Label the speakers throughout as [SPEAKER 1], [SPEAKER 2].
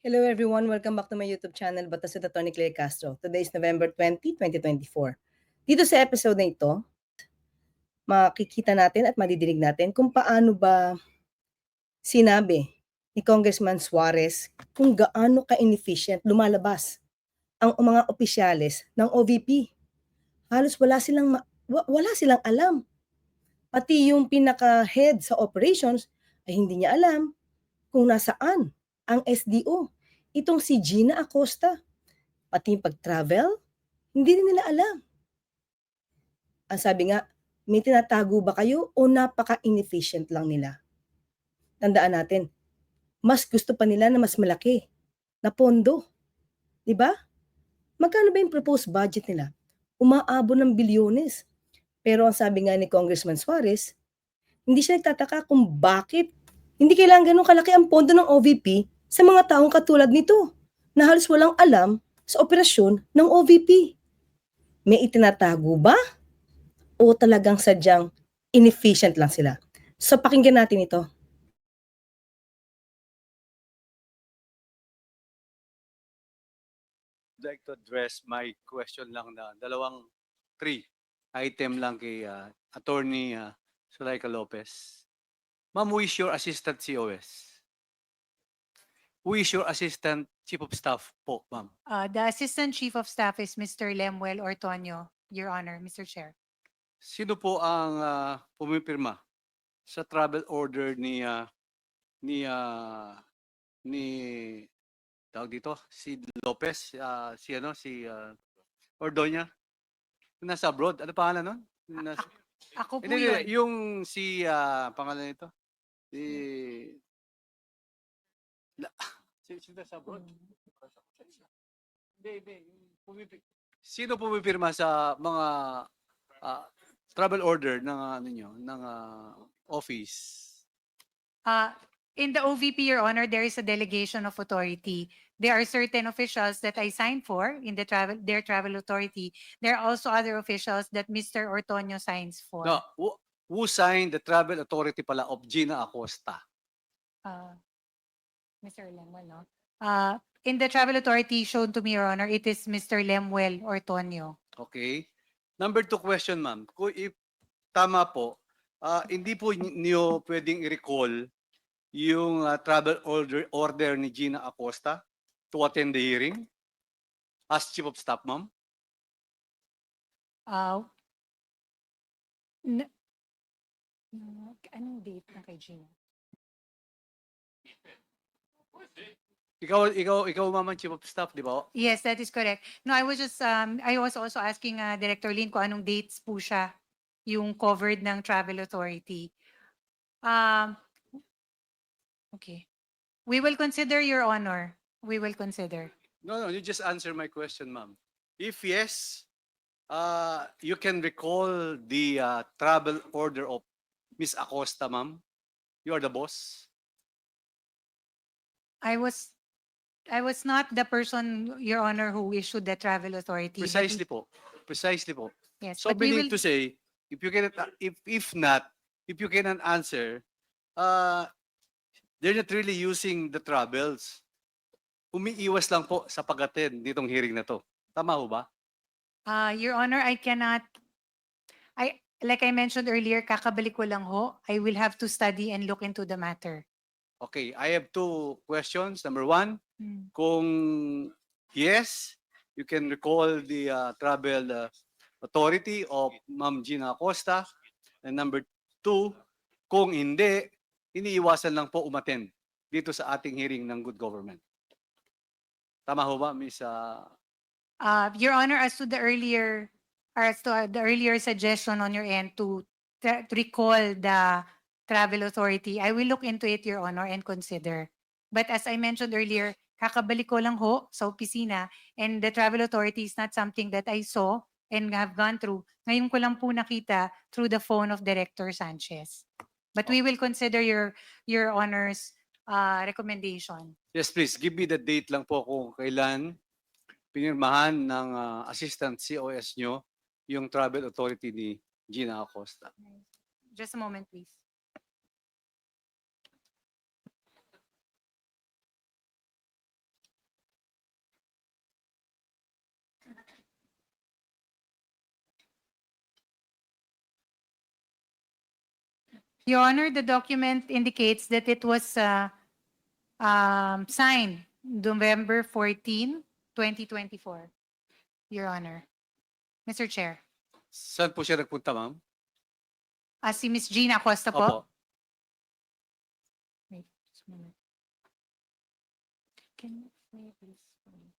[SPEAKER 1] Hello everyone, welcome back to my YouTube channel, Batas with Attorney Claire Castro. Today is November 20, 2024. Dito sa episode na ito, makikita natin at madidinig natin kung paano ba sinabi ni Congressman Suarez kung gaano ka-inefficient lumalabas ang mga opisyales ng OVP. Halos wala silang wala silang alam. Pati yung pinaka-head sa operations ay hindi niya alam kung nasaan ang SDO. Itong si Gina Acosta. Pati pag-travel, hindi rin nila alam. Ang sabi nga, may tinatago ba kayo o napaka-inefficient lang nila? Tandaan natin, mas gusto pa nila na mas malaki na pondo. Di ba? Magkano ba yung proposed budget nila? Umaabo ng bilyones. Pero ang sabi nga ni Congressman Suarez, hindi siya nagtataka kung bakit hindi kailangan ganun kalaki ang pondo ng OVP sa mga taong katulad nito na halos walang alam sa operasyon ng OVP. May itinatago ba? O talagang sadyang inefficient lang sila? So pakinggan natin ito.
[SPEAKER 2] like to address my question lang na dalawang three item lang kay uh, attorney uh, Sulaika Lopez. Ma'am, who is your assistant COS? Who is your assistant chief of staff po, ma'am?
[SPEAKER 3] Uh, the Assistant Chief of Staff is Mr. Lemuel Ortonio, Your Honor, Mr. Chair.
[SPEAKER 2] Sino po ang uh, pumipirma sa travel order ni uh, ni uh, ni tawag dito si Lopez uh, si ano si uh, Ordoña nasa abroad ano pangalan nun nasa,
[SPEAKER 3] Ako po
[SPEAKER 2] Hindi, hindi,
[SPEAKER 3] yun.
[SPEAKER 2] yung si ah, pangalan nito. Si La, si si nasa abroad. Hindi, hindi. yung pumipi- Sino pumipirma sa mga ah, travel order ng ano nyo, ng ah, office?
[SPEAKER 3] Uh, in the OVP, Your Honor, there is a delegation of authority. There are certain officials that I signed for in the travel, their travel authority. There are also other officials that Mr. Ortonio signs for.
[SPEAKER 2] No, who, who signed the travel authority pala of Gina Acosta?
[SPEAKER 3] Uh, Mr. Lemuel, no? Uh, in the travel authority shown to me, Your Honor, it is Mr. Lemuel Ortonio.
[SPEAKER 2] Okay. Number two question, ma'am. Kung if tama po, ah, hindi po niyo pwedeng i-recall yung ah, travel order order ni Gina Acosta to attend the hearing as chief of staff, ma'am?
[SPEAKER 3] Uh, n- anong date na kay Gina?
[SPEAKER 2] Ikaw ikaw ikaw ma'am ang chief of staff, di ba?
[SPEAKER 3] Yes, that is correct. No, I was just, um, I was also asking uh, Director Lin kung anong dates po siya yung covered ng travel authority. Um, okay. We will consider, Your Honor. We will consider.
[SPEAKER 2] No, no, you just answer my question, ma'am. If yes, uh, you can recall the uh, travel order of Miss Acosta, ma'am. You are the boss.
[SPEAKER 3] I was, I was not the person, Your Honor, who issued the travel authority.
[SPEAKER 2] Precisely po. Precisely po.
[SPEAKER 3] Yes,
[SPEAKER 2] So
[SPEAKER 3] but we
[SPEAKER 2] meaning
[SPEAKER 3] will,
[SPEAKER 2] to say, if you cannot, if if not, if you cannot answer, uh, they're not really using the travels. Umiiwas lang po sa pag-attend ditong hearing na to. Tama ho ba?
[SPEAKER 3] uh, Your Honor, I cannot, I, like I mentioned earlier, kakabalik ko lang ho. I will have to study and look into the matter.
[SPEAKER 2] Okay, I have two questions. Number one,
[SPEAKER 3] Hmm.
[SPEAKER 2] kung yes, you can recall the uh, travel uh, authority of Ma'am Gina Acosta. And number two, kung hindi, iniiwasan lang po umattend dito sa ating hearing ng good government. Tama ho ba, Miss uh,
[SPEAKER 3] Uh, Your Honor, as to the earlier, as to uh, the earlier suggestion on your end to to recall the travel authority, I will look into it, Your Honor, and consider. But as I mentioned earlier, kakabalik ko lang ho sa opisina and the travel authority is not something that I saw and have gone through. Ngayon ko lang po nakita through the phone of Director Sanchez. But we will consider your, your Honor's uh, recommendation.
[SPEAKER 2] Yes, please, give me the date lang po kung kailan pinirmahan ng uh, assistant COS nyo yung travel authority ni Gina Acosta.
[SPEAKER 3] Just a moment, please. Your Honor, the document indicates that it was uh, um, signed November 14, 2024. Your Honor. Mr. Chair.
[SPEAKER 2] Saan po siya nagpunta, ma'am?
[SPEAKER 3] Ah, si Ms. Gina Acosta po.
[SPEAKER 2] Opo.
[SPEAKER 3] Wait, just a moment. Can you play this for me?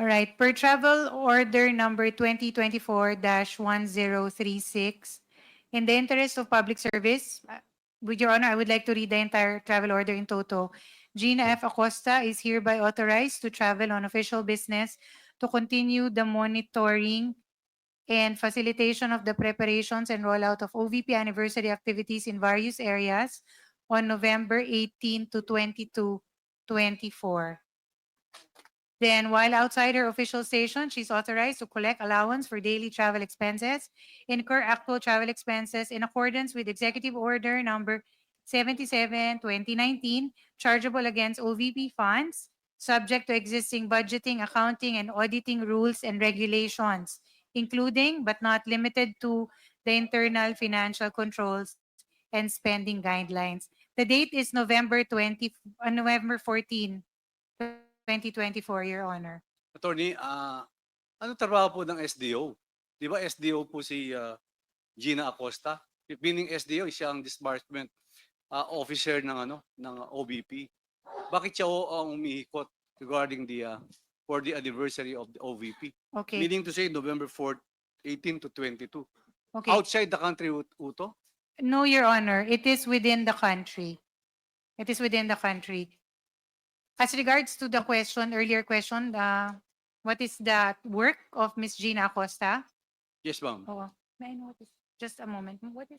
[SPEAKER 3] All right, per travel order number 2024-1036, in the interest of public service, uh, with your honor, I would like to read the entire travel order in toto. Gina F. Acosta is hereby authorized to travel on official business to continue the monitoring and facilitation of the preparations and rollout of OVP anniversary activities in various areas on November 18 to 22, 24. Then while outside her official station, she's authorized to collect allowance for daily travel expenses, incur actual travel expenses in accordance with Executive Order Number 77, 2019, chargeable against OVP funds, subject to existing budgeting, accounting, and auditing rules and regulations, including but not limited to the internal financial controls and spending guidelines. The date is November 20, uh, November 14, 2024, Your Honor.
[SPEAKER 2] Attorney, ah, ano trabaho po ng SDO? Di ba SDO po si ah, Gina Acosta? Meaning SDO, siya ang disbursement ah, officer ng ano ng OBP. Bakit siya ho ang umihikot regarding the ah, for the anniversary of the OVP?
[SPEAKER 3] Okay,
[SPEAKER 2] Meaning to say November 4, 18 to 22.
[SPEAKER 3] okay.
[SPEAKER 2] Outside the country ut- uto?
[SPEAKER 3] No, Your Honor, it is within the country. It is within the country. As regards to the question, earlier question, uh, what is the work of Miss Gina Acosta?
[SPEAKER 2] Yes, ma'am.
[SPEAKER 3] Oh, may I know what is, just a moment, what is?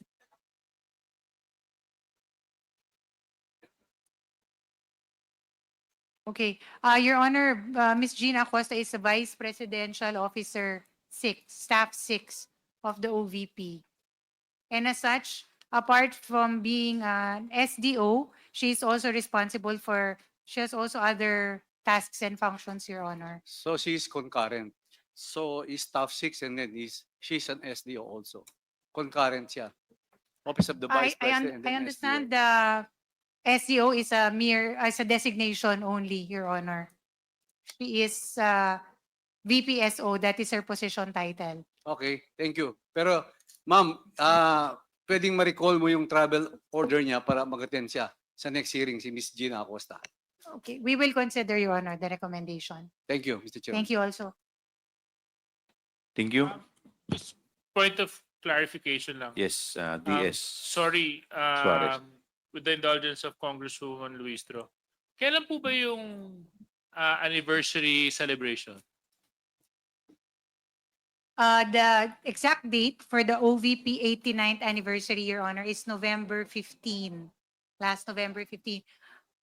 [SPEAKER 3] Okay, uh, Your Honor, uh, Miss Gina Acosta is a Vice Presidential Officer Six, Staff Six of the OVP. And as such, apart from being an SDO, she is also responsible for, she has also other tasks and functions, Your Honor.
[SPEAKER 2] So she's concurrent. So is staff 6 and then is she's an SDO also. Concurrent siya. Office of the
[SPEAKER 3] I,
[SPEAKER 2] Vice
[SPEAKER 3] I, un-
[SPEAKER 2] President. and
[SPEAKER 3] I
[SPEAKER 2] then
[SPEAKER 3] understand
[SPEAKER 2] SDO.
[SPEAKER 3] the SEO is a mere, as a designation only, Your Honor. She is, uh, VPSO, that is her position title.
[SPEAKER 2] Okay, thank you. Pero ma'am, ah pwedeng ma-recall mo yung travel order niya para mag-attend siya sa next hearing si Miss Gina Acosta.
[SPEAKER 3] Okay, we will consider, Your Honor, the recommendation.
[SPEAKER 2] Thank you, Mr. Chair.
[SPEAKER 3] Thank you also.
[SPEAKER 4] Thank you.
[SPEAKER 5] Just point of clarification lang.
[SPEAKER 4] Yes, uh,
[SPEAKER 5] Um,
[SPEAKER 4] DS.
[SPEAKER 5] Sorry,
[SPEAKER 4] Suarez.
[SPEAKER 5] um, with the indulgence of Congresswoman Luistro. Kailan po ba yung uh, anniversary celebration?
[SPEAKER 3] Uh, the exact date for the OVP 89th anniversary, Your Honor, is November 15, last November 15.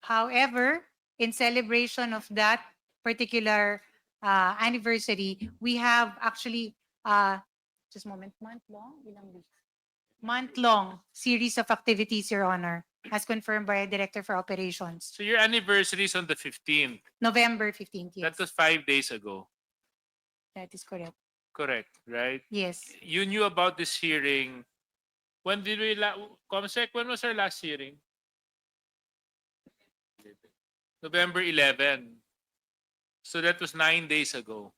[SPEAKER 3] However, in celebration of that particular uh, anniversary, we have actually, uh, just a moment, month-long, ilang weeks? Month-long series of activities, Your Honor, as confirmed by our Director for Operations.
[SPEAKER 5] So your anniversary is on the 15th.
[SPEAKER 3] November 15th, yes,
[SPEAKER 5] That was five days ago.
[SPEAKER 3] that is correct.
[SPEAKER 5] Correct, right?
[SPEAKER 3] Yes.
[SPEAKER 5] You knew about this hearing. When did we, la- Comsec, when was our last hearing? November 11. So that was nine days ago.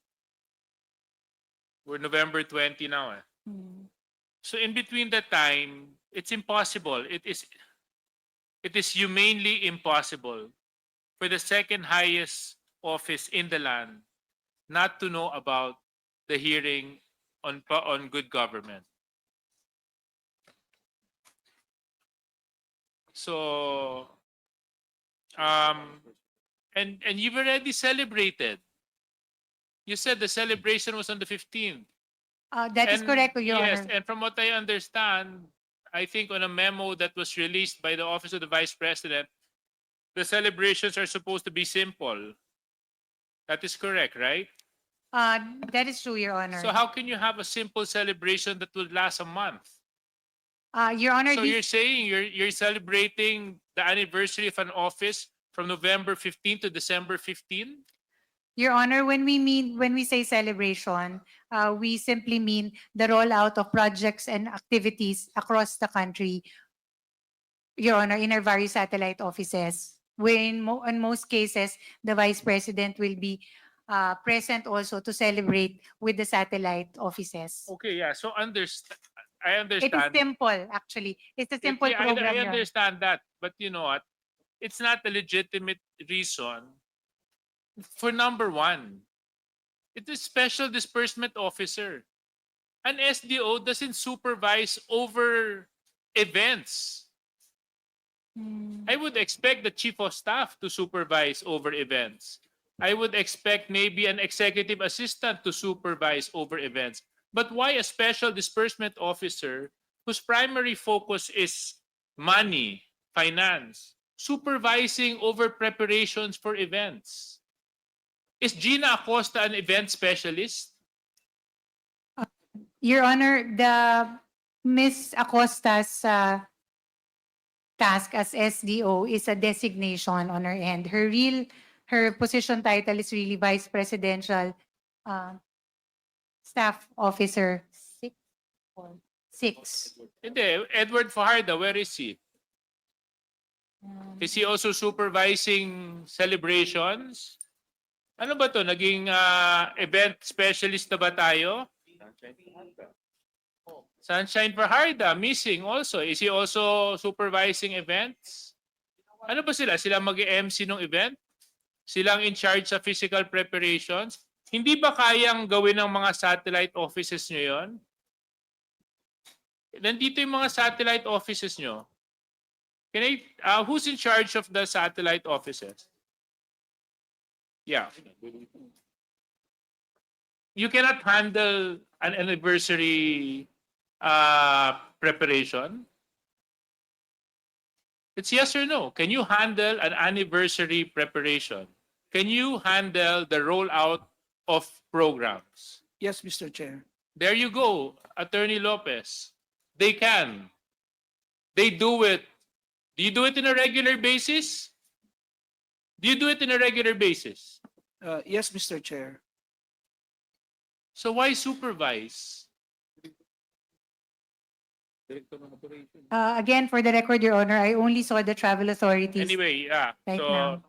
[SPEAKER 5] We're November 20 now. Eh.
[SPEAKER 3] Hmm.
[SPEAKER 5] So in between that time, it's impossible. It is it is humanely impossible for the second highest office in the land not to know about the hearing on on good government. So um and and you've already celebrated. You said the celebration was on the 15th.
[SPEAKER 3] Uh, that is
[SPEAKER 5] And
[SPEAKER 3] correct, Your Honor.
[SPEAKER 5] yes,
[SPEAKER 3] Honor.
[SPEAKER 5] and from what I understand, I think on a memo that was released by the Office of the Vice President, the celebrations are supposed to be simple. That is correct, right?
[SPEAKER 3] Uh, that is true, Your Honor.
[SPEAKER 5] So how can you have a simple celebration that will last a month?
[SPEAKER 3] Uh, Your Honor,
[SPEAKER 5] So you're saying you're you're celebrating the anniversary of an office from November 15 to December 15?
[SPEAKER 3] Your Honor, when we mean, when we say celebration, uh, we simply mean the rollout of projects and activities across the country. Your Honor, in our various satellite offices, wherein mo, in most cases, the Vice President will be uh, present also to celebrate with the satellite offices.
[SPEAKER 5] Okay, yeah, so underst- I understand
[SPEAKER 3] It is
[SPEAKER 5] understand.
[SPEAKER 3] simple, actually. It's a simple
[SPEAKER 5] yeah, I-
[SPEAKER 3] program.
[SPEAKER 5] I understand that, but you know what? It's not a legitimate reason for number one. It is special disbursement officer. An SDO doesn't supervise over events.
[SPEAKER 3] Hmm.
[SPEAKER 5] I would expect the chief of staff to supervise over events. I would expect maybe an executive assistant to supervise over events. But why a special disbursement officer whose primary focus is money, finance, supervising over preparations for events? Is Gina Acosta an event specialist?
[SPEAKER 3] Your Honor, the Miss Acosta's uh, task as SDO is a designation on her end. Her real, her position title is really Vice Presidential uh, Staff Officer six or six.
[SPEAKER 5] Hindi. Edward Fajardo, where is he?
[SPEAKER 3] Um,
[SPEAKER 5] Is he also supervising celebrations? Ano ba to? Naging ah, event specialist na ba tayo? Sunshine Fajarda, missing also. Is he also supervising events? Ano ba sila? Sila mag-MC ng event? Silang in charge sa physical preparations? Hindi ba kayang gawin ng mga satellite offices nyo yon? Nandito yung mga satellite offices nyo. Can I, uh, who's in charge of the satellite offices? Yeah. You cannot handle an anniversary uh, preparation? It's yes or no. Can you handle an anniversary preparation? Can you handle the rollout of programs?
[SPEAKER 6] Yes, Mr. Chair.
[SPEAKER 5] There you go, Attorney Lopez. They can. They do it. Do you do it in a regular basis? Do you do it in a regular basis?
[SPEAKER 6] Uh, yes, Mr. Chair.
[SPEAKER 5] So why supervise?
[SPEAKER 3] Uh, Again, for the record, Your Honor, I only saw the travel authorities
[SPEAKER 5] Anyway, yeah.
[SPEAKER 3] right
[SPEAKER 5] So,
[SPEAKER 3] now.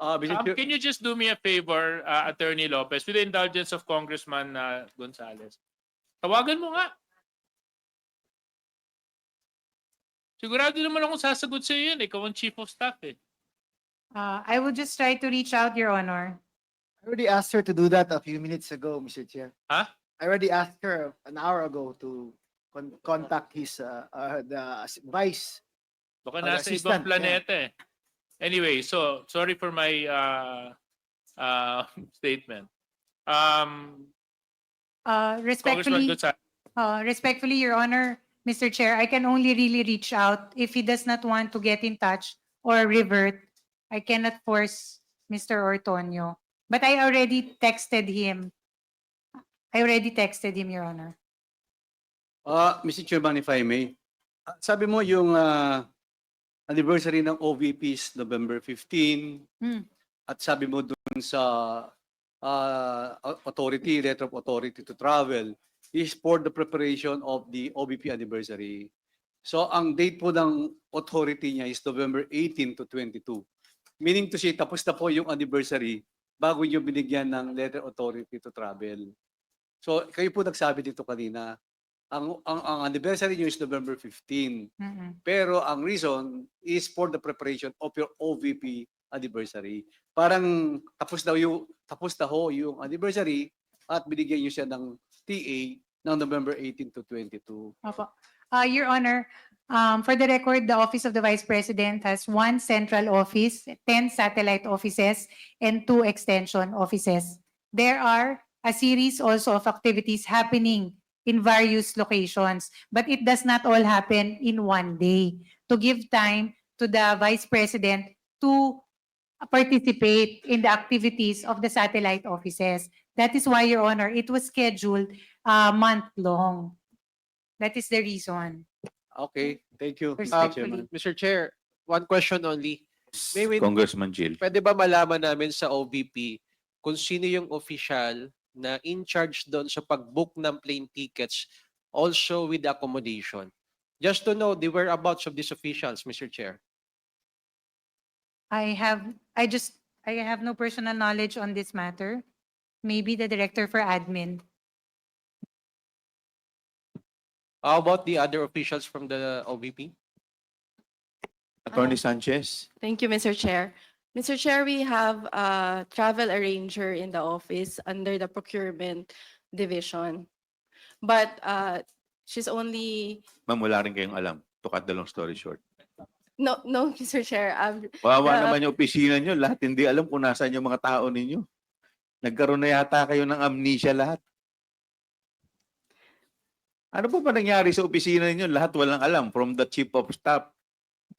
[SPEAKER 2] Uh,
[SPEAKER 5] um, can you just do me a favor, uh, Attorney Lopez, with the indulgence of Congressman uh, Gonzales? Tawagan mo nga. Sigurado naman akong sasagot sa iyo yan. Ikaw ang chief of staff eh.
[SPEAKER 3] Uh, I will just try to reach out, Your Honor.
[SPEAKER 7] I already asked her to do that a few minutes ago, Mr. Chair.
[SPEAKER 5] Huh?
[SPEAKER 7] I already asked her an hour ago to con- contact his, uh, uh, the vice.
[SPEAKER 5] Baka
[SPEAKER 7] Ang
[SPEAKER 5] nasa
[SPEAKER 7] assistant,
[SPEAKER 5] ibang planeta eh. Anyway, so sorry for my uh, uh, statement. Um,
[SPEAKER 3] Uh,
[SPEAKER 5] Congressman
[SPEAKER 3] Respectfully,
[SPEAKER 5] Gonzales,
[SPEAKER 3] Uh, respectfully, Your Honor, Mr. Chair, I can only really reach out if he does not want to get in touch or revert. I cannot force Mr. Ortonio. But I already texted him. I already texted him, Your Honor.
[SPEAKER 2] Uh, Mr. Chairman, if I may. Ah, Sabi mo yung ah, anniversary ng OVP is November 15.
[SPEAKER 3] Hmm.
[SPEAKER 2] At sabi mo dun sa ah, authority, letter of authority to travel is for the preparation of the OVP anniversary. So ang date po ng authority niya is November 18 to 22. Meaning to say, tapos na po yung anniversary bago nyo binigyan ng letter authority to travel. So kayo po nagsabi dito kanina, ang, ang, ang anniversary nyo is November 15.
[SPEAKER 3] Mm-mm.
[SPEAKER 2] Pero ang reason is for the preparation of your OVP anniversary. Parang tapos daw yung tapos na ho yung anniversary at binigyan niyo siya ng TA ng November 18 to 22.
[SPEAKER 3] Opo. Uh, Your Honor, um, for the record, the Office of the Vice President has one central office, 10 satellite offices, and two extension offices. There are a series also of activities happening in various locations, but it does not all happen in one day. To give time to the Vice President to participate in the activities of the satellite offices. That is why, Your Honor, it was scheduled uh, month-long. That is the reason.
[SPEAKER 2] Okay, thank you.
[SPEAKER 3] Respectfully.
[SPEAKER 2] Chairman.
[SPEAKER 8] Mr. Chair, one question only. May we-
[SPEAKER 4] Congressman Jill.
[SPEAKER 8] Pwede ba malaman namin sa OVP kung sino yung official na in charge doon sa pag-book ng plane tickets also with accommodation? Just to know the whereabouts of these officials, Mr. Chair.
[SPEAKER 3] I have, I just, I have no personal knowledge on this matter. Maybe the director for admin.
[SPEAKER 8] How about the other officials from the OVP?
[SPEAKER 4] Attorney uh, Sanchez.
[SPEAKER 9] Thank you, Mr. Chair. Mr. Chair, we have a travel arranger in the office under the procurement division. But uh, she's only,
[SPEAKER 4] Ma'am, wala rin kayong alam. To cut the long story short.
[SPEAKER 9] no, no, Mr. Chair, um,
[SPEAKER 4] Wawa
[SPEAKER 9] Uh,
[SPEAKER 4] naman yung opisina nyo. Lahat hindi alam kung nasaan yung mga tao ninyo. Nagkaroon na yata kayo ng amnesia lahat. Ano pa ba nangyari sa opisina ninyo? Lahat walang alam. From the chief of staff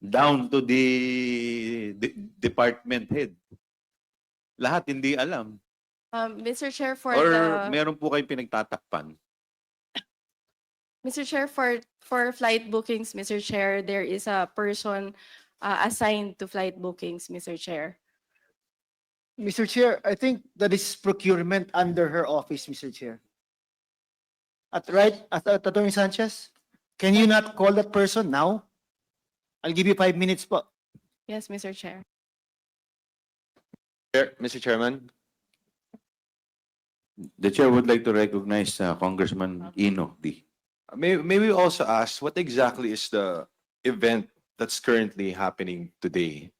[SPEAKER 4] down to the, the department head. Lahat hindi alam.
[SPEAKER 9] um, Mr. Chair, for
[SPEAKER 4] Or
[SPEAKER 9] the,
[SPEAKER 4] meron po kayong pinagtatakpan.
[SPEAKER 9] Mr. Chair, for, for flight bookings, Mr. Chair, there is a person uh, assigned to flight bookings, Mr. Chair.
[SPEAKER 7] Mr. Chair, I think that is procurement under her office, Mr. Chair. At right, at at Attorney Sanchez, can you not call that person now? I'll give you five minutes po.
[SPEAKER 9] Yes, Mr. Chair.
[SPEAKER 10] Chair- Mr. Chairman,
[SPEAKER 4] The chair would like to recognize uh, Congressman Ino D.
[SPEAKER 10] may, may we also ask what exactly is the event that's currently happening today?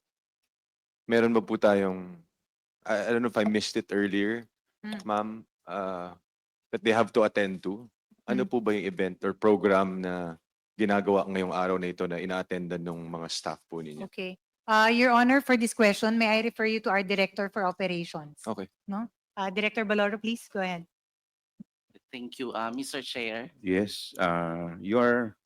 [SPEAKER 10] Meron ba po tayong, I, I don't know if I missed it earlier,
[SPEAKER 3] Mm.
[SPEAKER 10] ma'am, uh, that they have to attend to? Ano
[SPEAKER 3] Mm.
[SPEAKER 10] po ba yung event or program na ginagawa ngayong araw na ito na ina-attendan ng mga staff po ninyo?
[SPEAKER 3] Okay. Uh, Your Honor, for this question, may I refer you to our Director for Operations?
[SPEAKER 10] Okay.
[SPEAKER 3] No? Uh, Director Baloro, please, go ahead.
[SPEAKER 11] Thank you, uh, Mr. Chair.
[SPEAKER 4] Yes, uh, you are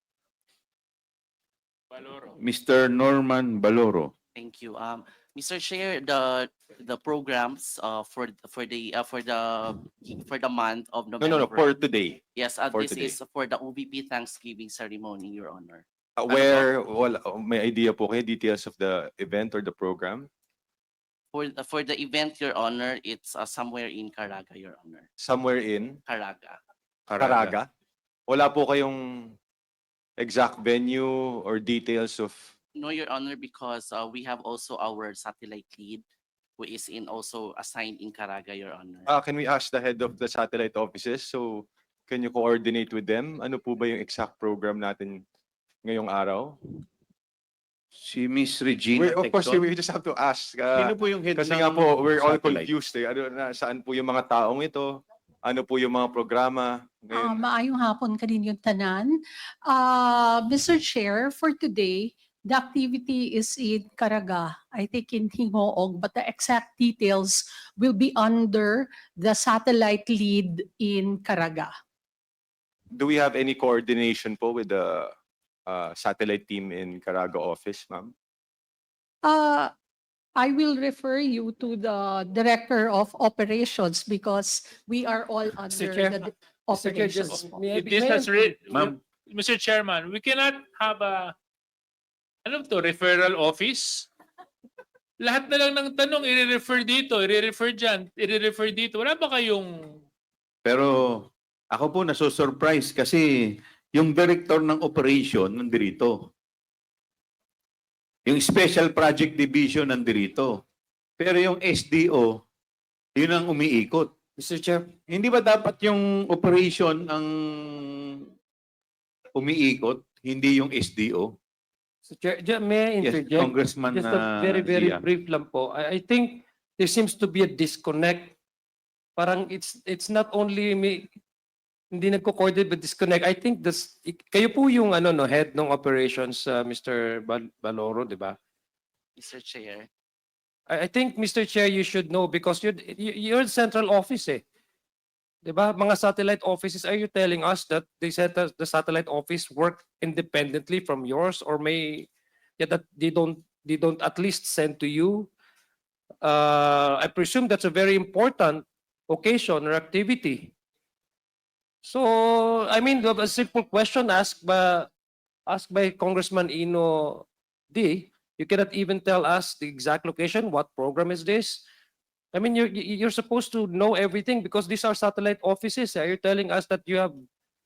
[SPEAKER 5] Valoro.
[SPEAKER 4] Mr. Norman Baloro.
[SPEAKER 11] Thank you. Um, Mr. Chair, the, the programs, uh, for, for the, uh, for the, for the month of
[SPEAKER 10] No,
[SPEAKER 11] November.
[SPEAKER 10] no, no, for today.
[SPEAKER 11] Yes, uh,
[SPEAKER 10] for
[SPEAKER 11] this
[SPEAKER 10] today.
[SPEAKER 11] is for the OVP Thanksgiving ceremony, Your Honor.
[SPEAKER 10] Uh,
[SPEAKER 11] Ano?
[SPEAKER 10] Where, wala, may idea po kayo details of the event or the program?
[SPEAKER 11] For, the- for the event, Your Honor, it's, uh, somewhere in Caraga, Your Honor.
[SPEAKER 10] Somewhere in
[SPEAKER 11] Caraga.
[SPEAKER 10] Caraga? Wala po kayong exact venue or details of
[SPEAKER 11] No, Your Honor, because, uh, we have also our satellite lead who is in also assigned in Caraga, Your Honor.
[SPEAKER 10] Ah, can we ask the head of the satellite offices? So can you coordinate with them? Ano po ba yung exact program natin ngayong araw?
[SPEAKER 4] Si Miss Regina
[SPEAKER 10] We, of course,
[SPEAKER 4] Tecton.
[SPEAKER 10] we just have to ask.
[SPEAKER 4] Sino
[SPEAKER 10] ah,
[SPEAKER 4] po yung head
[SPEAKER 10] kasi
[SPEAKER 4] ng
[SPEAKER 10] nga po, we're all
[SPEAKER 4] satellite?
[SPEAKER 10] confused eh. Ano, na, saan po yung mga taong ito? Ano po yung mga programa?
[SPEAKER 12] Ah,
[SPEAKER 10] Ngayon,
[SPEAKER 12] maayong hapon kaninyong tanan. Ah, Mr. Chair, for today, the activity is in Caraga, I think in Hingoog, but the exact details will be under the satellite lead in Caraga.
[SPEAKER 10] do we have any coordination po with the uh, satellite team in Caraga office, ma'am?
[SPEAKER 12] Uh, I will refer you to the Director of Operations because we are all under
[SPEAKER 5] Chair,
[SPEAKER 12] the di-
[SPEAKER 6] Mr. Chair,
[SPEAKER 12] operations.
[SPEAKER 6] just
[SPEAKER 12] po.
[SPEAKER 6] may I
[SPEAKER 5] If
[SPEAKER 6] be-
[SPEAKER 5] this
[SPEAKER 6] may I-
[SPEAKER 5] has re-
[SPEAKER 4] Ma'am.
[SPEAKER 5] Mr. Chairman, we cannot have a, ano to, referral office? Lahat na lang ng tanong, i-refer dito, i-refer dyan, i-refer dito. Wala ba kayong,
[SPEAKER 4] Pero ako po nasusurprise kasi yung director ng operation nandirito. Yung Special Project Division nandirito. Pero yung SDO, yun ang umiikot.
[SPEAKER 6] Mr. Chair,
[SPEAKER 4] Hindi ba dapat yung operation ang umiikot, hindi yung SDO?
[SPEAKER 6] Mr. Chair, ju- may I
[SPEAKER 4] Yes,
[SPEAKER 6] interject?
[SPEAKER 4] Congressman
[SPEAKER 6] Just a
[SPEAKER 4] uh,
[SPEAKER 6] very, very
[SPEAKER 4] Zia.
[SPEAKER 6] brief lang po. I, I think there seems to be a disconnect. Parang it's, it's not only me, hindi nagko-coordinate but disconnect. I think this, kayo po yung ano no, head ng operations, uh, Mr. Bal- Baloro, di ba?
[SPEAKER 11] Mr. Chair.
[SPEAKER 6] I, I think, Mr. Chair, you should know because you're, you- you're the central office eh. Di ba? Mga satellite offices, are you telling us that they said that the satellite office work independently from yours or may, yeah, that they don't, they don't at least send to you? Uh, I presume that's a very important occasion or activity. So, I mean, a simple question asked by, asked by Congressman Ino D, You cannot even tell us the exact location. What program is this? I mean, you're, you- you're supposed to know everything because these are satellite offices. Are you telling us that you have,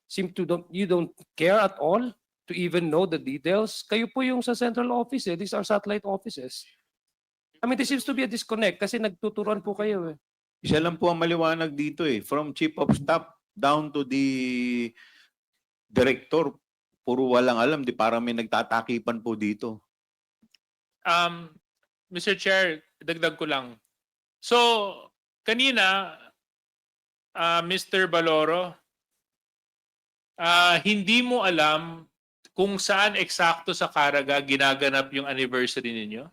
[SPEAKER 6] seem to don't, you don't care at all to even know the details? Kayo po yung sa central office eh. These are satellite offices. I mean, there seems to be a disconnect kasi nagtuturuan po kayo eh.
[SPEAKER 4] Isa lang po ang maliwanag dito eh. From chief of staff down to the director. Puro walang alam. Di parang may nagtatakipan po dito.
[SPEAKER 5] Um, Mr. Chair, dagdag ko lang. So, kanina, ah, Mr. Baloro, ah, hindi mo alam kung saan eksakto sa Caraga ginaganap yung anniversary ninyo?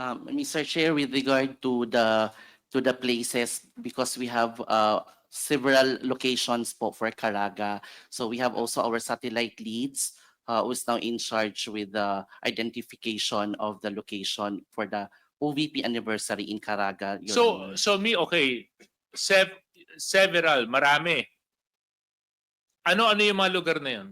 [SPEAKER 11] Um, Mr. Chair, with regard to the, to the places, because we have, uh, several locations po for Caraga. So we have also our satellite leads, uh, who's now in charge with the identification of the location for the OVP anniversary in Caraga. Your
[SPEAKER 5] So,
[SPEAKER 11] Honor.
[SPEAKER 5] so me, okay, sev- several, marami. Ano-ano yung mga lugar na yun?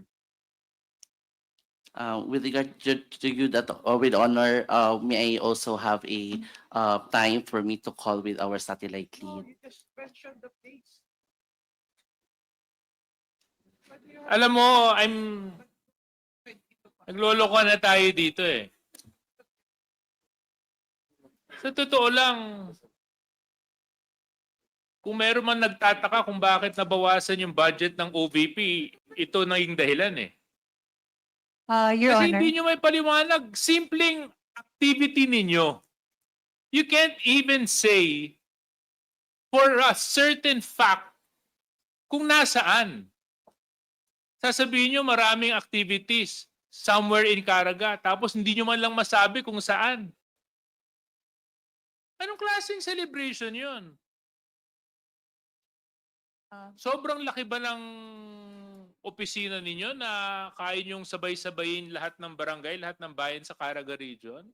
[SPEAKER 11] Uh, with regard to, to you that, uh, with honor, uh, may I also have a, uh, time for me to call with our satellite lead?
[SPEAKER 5] Alam mo, I'm... Nagloloko na tayo dito eh. Sa totoo lang, kung meron man nagtataka kung bakit nabawasan yung budget ng OVP, ito na yung dahilan eh.
[SPEAKER 3] Uh, Your
[SPEAKER 5] Kasi
[SPEAKER 3] Honor.
[SPEAKER 5] hindi nyo may paliwanag, simpleng activity ninyo. You can't even say for a certain fact kung nasaan. Sasabihin nyo maraming activities somewhere in Caraga, tapos hindi nyo man lang masabi kung saan. Anong klaseng celebration yun?
[SPEAKER 3] Ah.
[SPEAKER 5] Sobrang laki ba ng opisina ninyo na kaya nyong sabay-sabayin lahat ng barangay, lahat ng bayan sa Caraga Region?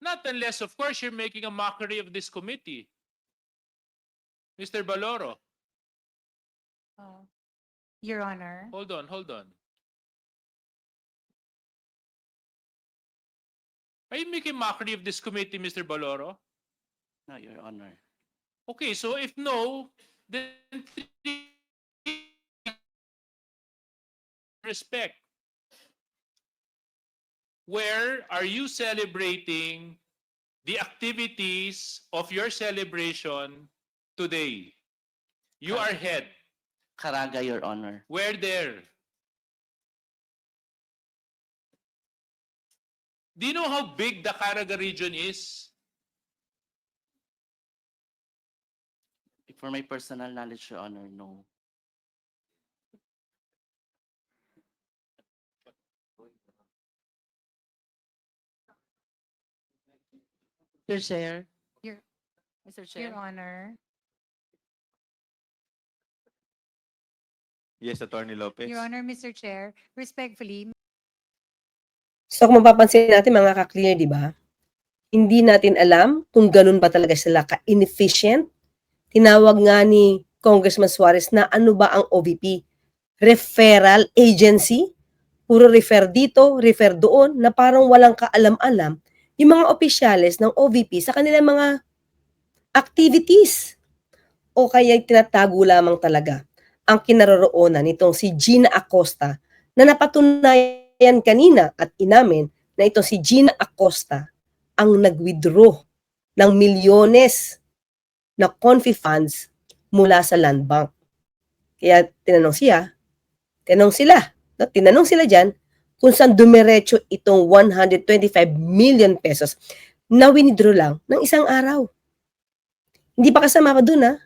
[SPEAKER 5] Not unless, of course, you're making a mockery of this committee. Mr. Baloro,
[SPEAKER 3] Uh, Your Honor.
[SPEAKER 5] hold on, hold on. Are you making mockery of this committee, Mr. Baloro?
[SPEAKER 11] No, Your Honor.
[SPEAKER 5] Okay, so if no, then respect. Where are you celebrating the activities of your celebration today? You are head.
[SPEAKER 11] Caraga, Your Honor.
[SPEAKER 5] Where there? Do you know how big the Caraga region is?
[SPEAKER 11] For my personal knowledge, Your Honor, no. Mr. Chair.
[SPEAKER 3] Your-
[SPEAKER 11] Mr.
[SPEAKER 3] Your Honor.
[SPEAKER 4] Yes, Attorney Lopez.
[SPEAKER 3] Your Honor, Mr. Chair, respectfully,
[SPEAKER 1] So kung mapapansin natin mga ka-clear, di ba? Hindi natin alam kung ganun ba talaga sila ka-inefficient. Tinawag nga ni Congressman Suarez na ano ba ang OVP? Referral agency? Puro refer dito, refer doon, na parang walang kaalam-alam yung mga opisyales ng OVP sa kanilang mga activities. O kaya tinatago lamang talaga ang kinaroroonan nitong si Gina Acosta na napatunayan kanina at inamin na ito si Gina Acosta ang nag-withdraw ng milyones na confi funds mula sa land bank. Kaya tinanong siya, tinanong sila, no? tinanong sila dyan kung saan dumiretso itong 125 million pesos na withdraw lang ng isang araw. Hindi pa kasama pa dun ha,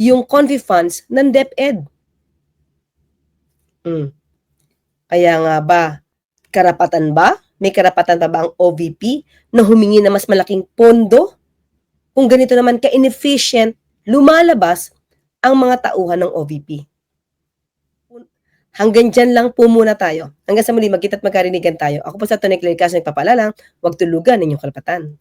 [SPEAKER 1] yung confi funds ng DepEd. Mm. Kaya nga ba, karapatan ba? May karapatan pa ba ang OVP na humingi na mas malaking pondo? Kung ganito naman ka-inefficient, lumalabas ang mga tauhan ng OVP. Hanggang dyan lang po muna tayo. Hanggang sa muli, magkita at magkarinigan tayo. Ako po sa Tony Claire Cas, nagpapalalang, huwag tulugan ninyong kalapatan.